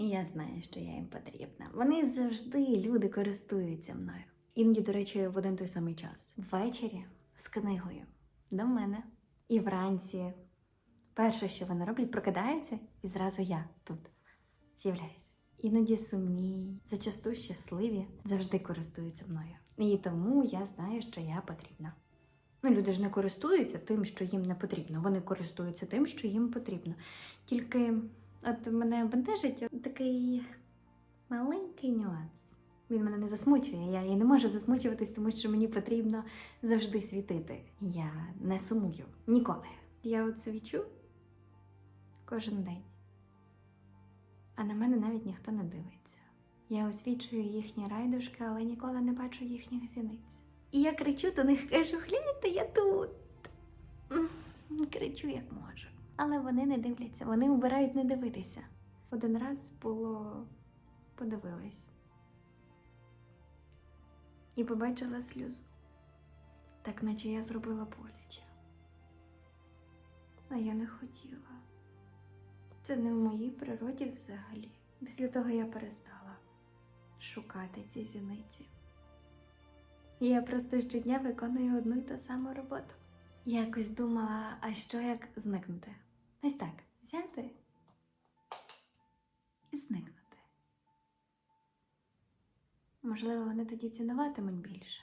І я знаю, що я їм потрібна. Вони завжди люди користуються мною. Іноді, до речі, в один той самий час. Ввечері з книгою до мене. І вранці. Перше, що вони роблять, прокидаються, і зразу я тут з'являюся. Іноді сумні, зачасту щасливі, завжди користуються мною. І тому я знаю, що я потрібна. Ну, люди ж не користуються тим, що їм не потрібно. Вони користуються тим, що їм потрібно. Тільки от мене бентежить такий маленький нюанс. Він мене не засмучує. Я і не можу засмучуватись, тому що мені потрібно завжди світити. Я не сумую ніколи. Я свічу кожен день. А на мене навіть ніхто не дивиться. Я освічую їхні райдушки, але ніколи не бачу їхніх зіниць. І я кричу до них, кажу, гляньте, я тут. Кричу як можу. Але вони не дивляться, вони обирають не дивитися. Один раз було подивилась і побачила сльозу, так наче я зробила боляче. А я не хотіла. Це не в моїй природі взагалі. Після того я перестала шукати ці зіниці. Я просто щодня виконую одну й ту саму роботу. Я якось думала, а що як зникнути? Ось так, взяти і зникнути. Можливо, вони тоді цінуватимуть більше.